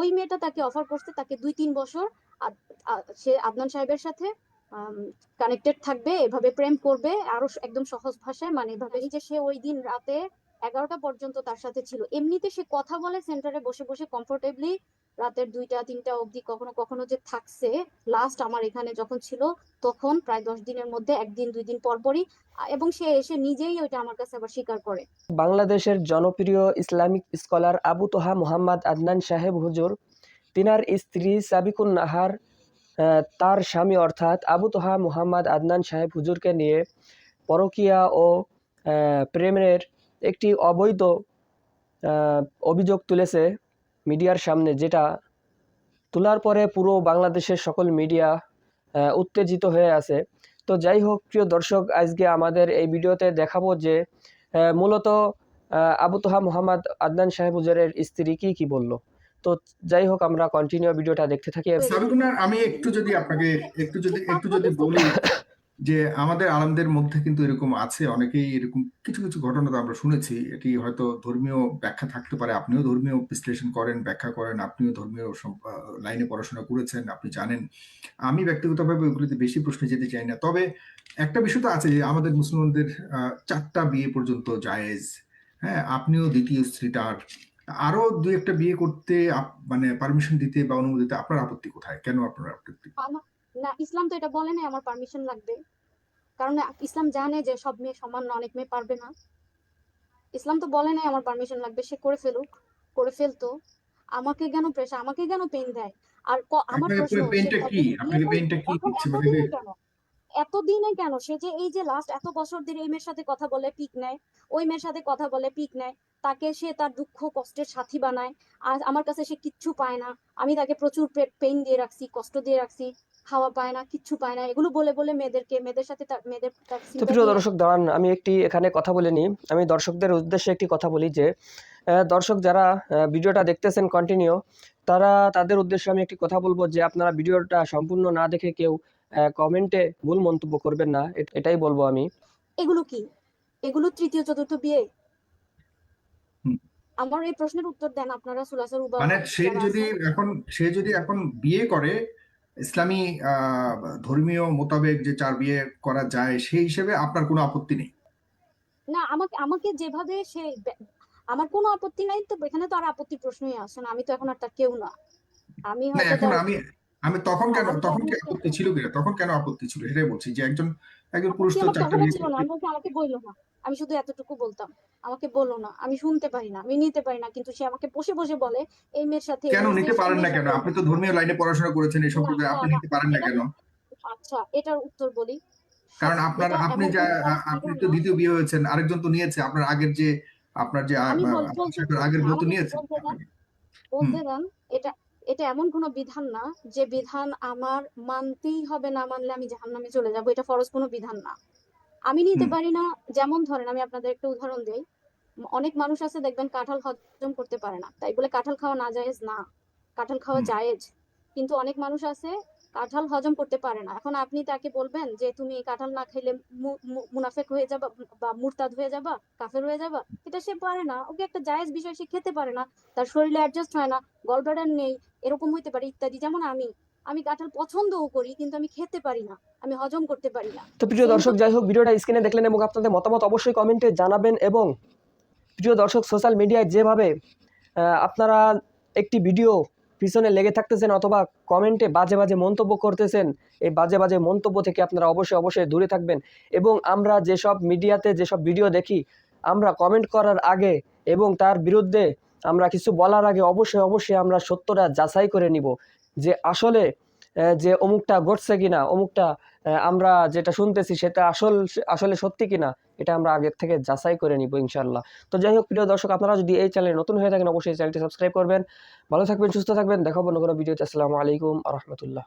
ওই মেয়েটা তাকে অফার করছে, তাকে দুই তিন বছর সে আদনান সাহেবের সাথে কানেক্টেড থাকবে, এভাবে প্রেম করবে, আরও একদম সহজ ভাষায় মানে এভাবে যে সে ওই দিন রাতে এগারোটা পর্যন্ত তার সাথে ছিল। এমনিতে সে কথা বলে সেন্টারে বসে বসে কমফোর্টেবলি রাতের দুইটা, তিনটা অবধি কখনো কখনো যে থাকছে লাস্ট আমার এখানে যখন ছিল, তখন প্রায় দশ দিনের মধ্যে, একদিন, দুই দিন পর পরই এবং সে এসে নিজেই ওইটা আমার কাছে আবার স্বীকার করে। বাংলাদেশের জনপ্রিয় ইসলামিক স্কলার আবু তোহা মোহাম্মদ আদনান সাহেব হুজুর, তিনার স্ত্রী সাবিকুন নাহার তার স্বামী অর্থাৎ আবু তোহা মোহাম্মদ আদনান সাহেব হুজুরকে নিয়ে পরকীয়া ও প্রেমের একটি অবৈধ অভিযোগ তুলেছে। মিডিয়ার সামনে যেটা তোলার পরে পুরো বাংলাদেশের সকল মিডিয়া উত্তেজিত হয়ে আছে। তো যাই হোক, প্রিয় দর্শক, আজকে আমাদের এই ভিডিওতে দেখাবো যে মূলত আবু তোহা মোহাম্মদ আদনান সাহেব হুজুরের স্ত্রী কি কি বলল। তো যাই হোক, আমরা কন্টিনিউ ভিডিওটা দেখতে থাকি। আমি একটু যদি আপনাকে, একটু যদি একটু যদি বলি যে আমাদের আলমদের মধ্যে কিন্তু এরকম আছে, অনেকেই এরকম কিছু কিছু ঘটনা তো আমরা শুনেছি। এটি হয়তো ধর্মীয় ব্যাখ্যা থাকতে পারে, আপনিও ধর্মীয় বিশ্লেষণ করেন, ব্যাখ্যা করেন, আপনিও ধর্মীয় লাইনে পড়াশোনা করেছেন, আপনি জানেন। আমি ব্যক্তিগতভাবে ওইগুলিতে বেশি প্রশ্নে যেতে চাই না। তবে একটা বিষয় তো আছে যে আমাদের মুসলমানদের চারটা বিয়ে পর্যন্ত জায়েজ। হ্যাঁ আপনিও দ্বিতীয় স্ত্রীটার। আরও দুই একটা বিয়ে করতে মানে পারমিশন দিতে বা অনুমতি দিতে আপনার আপত্তি কোথায়? কেন আপনার আপত্তি? না ইসলাম তো এটা বলে না আমার পারমিশন লাগবে। কারণ ইসলাম জানে যে সব মেয়ে সমান না অনেক মেয়ে পারবে না। ইসলাম তো বলে নাই আমার পারমিশন লাগবে সে করে ফেলুক করে ফেলতো। আমাকে কেন প্রেশার আমাকে কেন পেন দেয়? আর আমার প্রশ্ন এতদিনে কেন? সে যে এই যে লাস্ট এত বছর ধরে এই মেয়ের সাথে কথা বলে পিক নেয় ওই মেয়ের সাথে কথা বলে পিক নেয় তাকে সে তার দুঃখ কষ্টের সাথী বানায়। আর আমার কাছে সে কিচ্ছু পায় না। আমি তাকে প্রচুর পেইন দিয়ে রাখছি কষ্ট দিয়ে রাখছি। খাওয়া পায় না কিচ্ছু পায় না এগুলো বলে বলে মেয়েদেরকে মেয়েদের সাথে মেয়েদের তো প্রিয় দর্শক দাঁড়ান আমি একটি এখানে কথা বলে নিই। আমি দর্শকদের উদ্দেশ্যে একটি কথা বলি যে দর্শক যারা ভিডিওটা দেখতেছেন কন্টিনিউ তারা তাদের উদ্দেশ্যে আমি একটি কথা বলব যে আপনারা ভিডিওটা সম্পূর্ণ না দেখে কেউ কমেন্টে ভুল মন্তব্য করবেন না এটাই বলব আমি। এগুলো কি? এগুলো তৃতীয় চতুর্থ বিয়ে? আমার এই প্রশ্নের উত্তর দেন আপনারা সুলাসের উবা মানে সে যদি এখন সে যদি এখন বিয়ে করে ইসলামী আহ ধর্মীয় মোতাবেক যে চার বিয়ে করা যায় সেই হিসেবে আপনার কোনো আপত্তি নেই? না আমাকে আমাকে যেভাবে সে আমার কোনো আপত্তি নাই তো এখানে তো আর আপত্তি প্রশ্নই আসে না। আমি তো এখন আর তার কেউ না। আমি হয়তো এখন আমি আমি তখন কেন আমার তখন কি আপত্তি ছিল কিনা? তখন কেন আপত্তি ছিল? সেটাই বলছি যে একজন একজন পুরুষ তো আমার চারটা তখনও ছিল না আমি বলছি আমাকে বইলো না। আমি শুধু এতটুকু বলতাম। আমাকে বলল না। আমি শুনতে পারি না আমি নিতে পারি না কিন্তু সে আমাকে বসে বসে বলে এই মেয়ের সাথে এই কেন মেয়ের নিতে পারেন না মেয়ের কেন? সাথে। আপনি তো ধর্মীয় লাইনে পড়াশোনা করেছেন এই সম্প্রদায় না, আপনি না, নিতে পারেন না এটা- কেন? আচ্ছা এটার উত্তর বলি। কারণ আপনার এটা আপনি এমন যা কোনো আ- আপনি তো না। দ্বিতীয় বিয়ে হয়েছেন আরেকজন তো নিয়েছে আপনার আগের যে আপনার যে আ- আমি বল- আ- বলতে আপনার আগের বউ তো আমাকে নিয়েছে। বলতে দেন। বলতে দেন এটা এটা এমন কোনো বিধান না যে বিধান আমার মানতেই হবে না মানলে আমি জাহান্নামে চলে যাব এটা ফরজ কোনো বিধান না। আমি নিতে পারি না যেমন ধরেন আমি আপনাদের একটা উদাহরণ দিই অনেক মানুষ আছে দেখবেন কাঁঠাল হজম করতে পারে না তাই বলে কাঁঠাল খাওয়া না জায়েজ না কাঁঠাল খাওয়া। জায়েজ। কিন্তু অনেক মানুষ আছে কাঁঠাল হজম করতে পারে না। এখন আপনি তাকে বলবেন যে তুমি কাঁঠাল না খাইলে মুনাফেক হয়ে যাবা বা মুরতাদ হয়ে যাবা কাফের হয়ে যাবা এটা সে পারে না। ওকে একটা জায়েজ বিষয় সে খেতে পারে না তার শরীরে অ্যাডজাস্ট হয় না গলব্লাডার নেই এরকম হইতে পারে ইত্যাদি। যেমন আমি আমি কাঁঠাল পছন্দও করি, কিন্তু আমি খেতে পারি না, আমি হজম করতে পারি না। তো প্রিয় দর্শক, যাই হোক, ভিডিওটা স্ক্রিনে দেখলেন এবং আপনাদের মতামত অবশ্যই কমেন্টে জানাবেন এবং প্রিয় দর্শক সোশ্যাল মিডিয়ায় যেভাবে আপনারা একটি ভিডিও পিছনে লেগে থাকতেছেন অথবা কমেন্টে বাজে বাজে মন্তব্য করতেছেন, এই বাজে বাজে মন্তব্য থেকে আপনারা অবশ্যই অবশ্যই দূরে থাকবেন এবং আমরা যেসব মিডিয়াতে যেসব ভিডিও দেখি, আমরা কমেন্ট করার আগে এবং তার বিরুদ্ধে আমরা কিছু বলার আগে অবশ্যই অবশ্যই আমরা সত্যটা যাচাই করে নিব যে আসলে যে অমুকটা ঘটছে কিনা, অমুকটা আমরা যেটা শুনতেছি সেটা আসল, আসলে সত্যি কিনা, এটা আমরা আগের থেকে যাচাই করে নিব ইনশাল্লাহ তো যাই হোক, প্রিয় দর্শক, আপনারা যদি এই চ্যানেলে নতুন হয়ে থাকেন, অবশ্যই চ্যানেলটি সাবস্ক্রাইব করবেন। ভালো থাকবেন, সুস্থ থাকবেন। দেখাবো কোনো ভিডিওতে। আসসালামু আলাইকুম রহমতুল্লাহ।